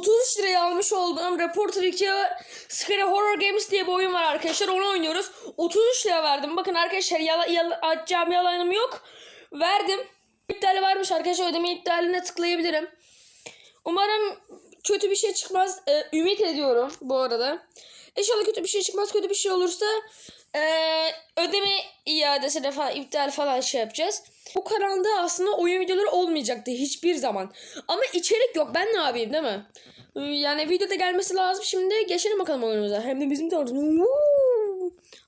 33 liraya almış olduğum Reporter 2 Scary Horror Games diye bir oyun var arkadaşlar. Onu oynuyoruz. 33 lira verdim. Bakın arkadaşlar yala, yala, atacağım yalanım yok. Verdim. İptali varmış arkadaşlar. Ödeme iptaline tıklayabilirim. Umarım kötü bir şey çıkmaz. Ee, ümit ediyorum bu arada. İnşallah kötü bir şey çıkmaz. Kötü bir şey olursa ee, ödeme iadesine falan iptal falan şey yapacağız. Bu kanalda aslında oyun videoları olmayacaktı hiçbir zaman. Ama içerik yok. Ben ne yapayım değil mi? Ee, Yani videoda gelmesi lazım. Şimdi geçelim bakalım oyunumuza. Hem de bizim tarzımız.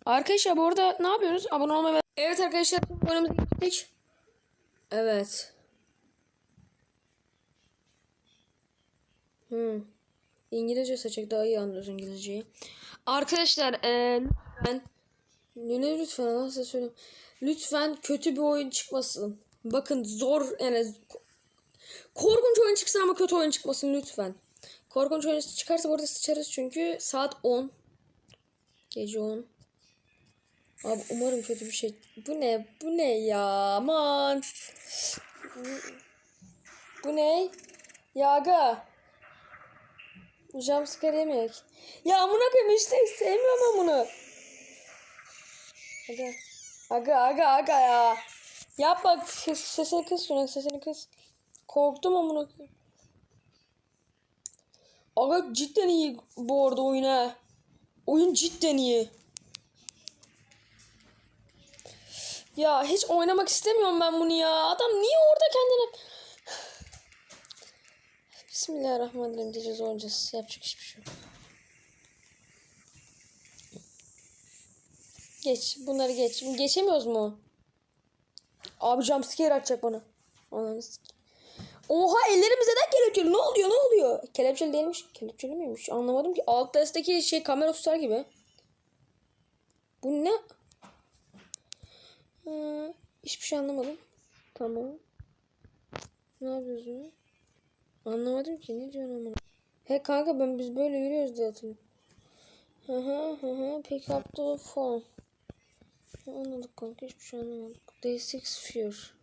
Arkadaşlar bu arada ne yapıyoruz? Abone olmayı ve... Evet arkadaşlar oyunumuza gittik. Evet. Hmm. İngilizce seçecek daha iyi anlıyoruz İngilizceyi. Arkadaşlar eee lütfen ne lütfen Allah size söyleyeyim. Lütfen kötü bir oyun çıkmasın. Bakın zor yani korkunç oyun çıksın ama kötü oyun çıkmasın lütfen. Korkunç oyun çıkarsa burada sıçarız çünkü saat 10. Gece 10. Abi umarım kötü bir şey. Bu ne? Bu ne ya? Aman. Bu ne? Yaga. Jumpscare yemek. Ya amına koyayım işte sevmiyorum ben bunu. Aga. Aga aga aga ya. Yap bak ses- sesini kıs şunun sesini kıs. Korktum amına. Aga cidden iyi bu arada oyun ha. Oyun cidden iyi. Ya hiç oynamak istemiyorum ben bunu ya. Adam niye orada kendine... Bismillahirrahmanirrahim diyeceğiz oynayacağız. Yapacak hiçbir şey yok. Geç. Bunları geç. Geçemiyoruz mu? Abi jumpscare atacak bana. Ananı. Oha ellerimiz neden kelepçeli? Ne oluyor? Ne oluyor? Kelepçeli değilmiş. Kelepçeli miymiş? Anlamadım ki. Alt testteki şey kamera tutar gibi. Bu ne? Ha, hiçbir şey anlamadım. Tamam. Ne yapıyorsun? Anlamadım ki ne diyorsun ama. He kanka ben biz böyle yürüyoruz diye hatırlıyorum. Hı hı hı hı. Pick up the phone. Anladık kanka hiçbir şey anlamadık. Day 6 Fear.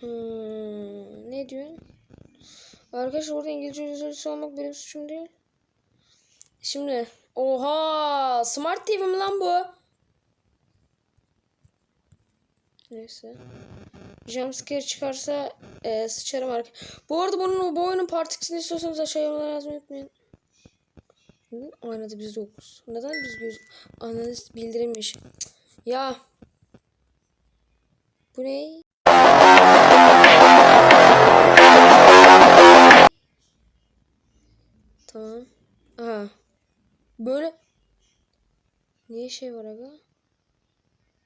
Hmm, ne diyorsun? Arkadaşlar orada İngilizce yüzlerisi olmak benim suçum değil. Şimdi oha Smart TV mi lan bu? Neyse. Jumpscare çıkarsa e, sıçarım arka. Bu arada bunun bu oyunun part 2'sini istiyorsanız aşağıya yorumlara yazmayı unutmayın. Hı, Oynadı biz 9. Neden biz göz analiz bildirilmiş? Cık. Ya. Bu ne? Tamam. Aha. Böyle. Niye şey var aga?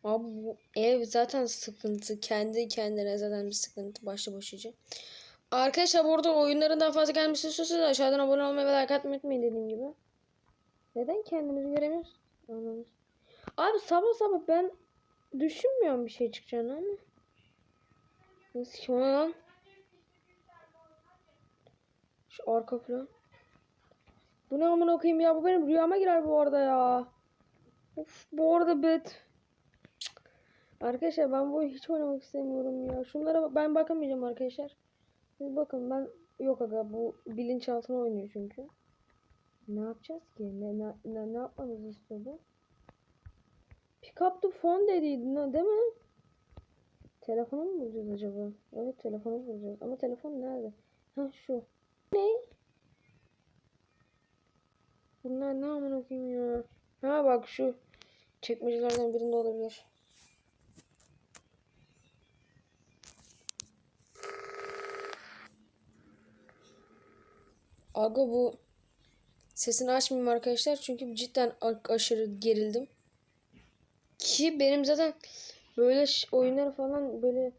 Abi bu ev zaten sıkıntı. Kendi kendine zaten bir sıkıntı. Başlı başlıca. Arkadaşlar bu arada oyunların daha fazla gelmesini istiyorsanız aşağıdan abone olmayı ve like atmayı unutmayın dediğim gibi. Neden kendimizi göremiyoruz? Anlamış. Abi sabah sabah ben düşünmüyorum bir şey çıkacağını ama. Nasıl kim o lan? Şu arka plan. Bu ne amına koyayım ya? Bu benim rüyama girer bu arada ya. Of bu arada bet. Arkadaşlar ben bu hiç oynamak istemiyorum ya. Şunlara ben bakamayacağım arkadaşlar. Siz bakın ben yok aga bu bilinçaltına oynuyor çünkü. Ne yapacağız ki? Ne ne ne, ne yapmamızı istiyordu? Pick up the phone dediydi ne- değil mi? Telefonu mu bulacağız acaba? Evet telefonu bulacağız. Ama telefon nerede? Ha şu. Ne? Bunlar ne amına koyayım ya? Ha bak şu çekmecelerden birinde olabilir. Aga bu sesini açmayayım arkadaşlar çünkü cidden aşırı gerildim. Ki benim zaten böyle oyunlar falan böyle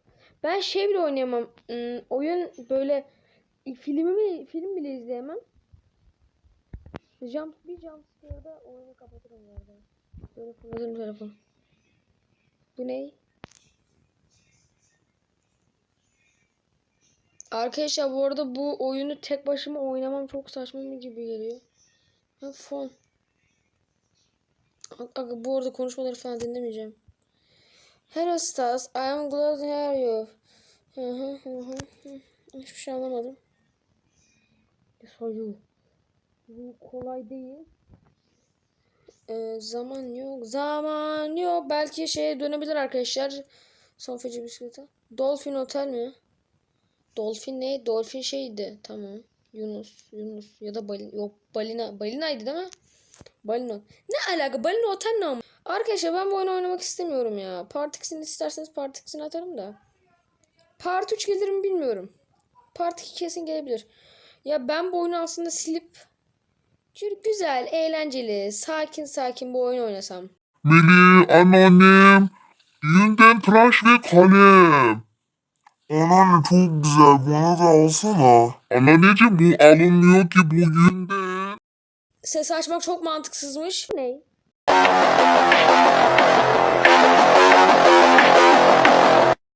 ben şey bile oynayamam. Hmm, oyun böyle filmi film bile izleyemem. Jump bir jump scare'da oyunu kapatırım arada. Böyle fırlatırım telefonu. Bu ne? Arkadaşlar bu arada bu oyunu tek başıma oynamam çok saçma bir gibi geliyor. Ha fon. Aga bu arada konuşmaları falan dinlemeyeceğim. Hello Stas, I am glad to hear you. Hı hı hı hı. Hiçbir şey anlamadım. Soyu. Bu kolay değil. Ee, zaman yok. Zaman yok. Belki şeye dönebilir arkadaşlar. Son feci bisiklete. Dolphin Otel mi? Dolphin ne? Dolphin şeydi. Tamam. Yunus. Yunus. Ya da balina. Yok balina. Balinaydı değil mi? Balina. Ne alaka? Balina Otel ne ama? Arkadaşlar ben bu oyunu oynamak istemiyorum ya. Part 2'sini isterseniz Part 2'sini atarım da. Part 3 gelir mi bilmiyorum. Part 2 kesin gelebilir. Ya ben bu oyunu aslında silip güzel, eğlenceli, sakin sakin bu oyun oynasam. Melih, anneannem, düğünden tıraş ve kalem. Anneanne çok güzel, bana da alsana. Anneanneciğim bu alınmıyor ki bugünden. Ses açmak çok mantıksızmış. Ne?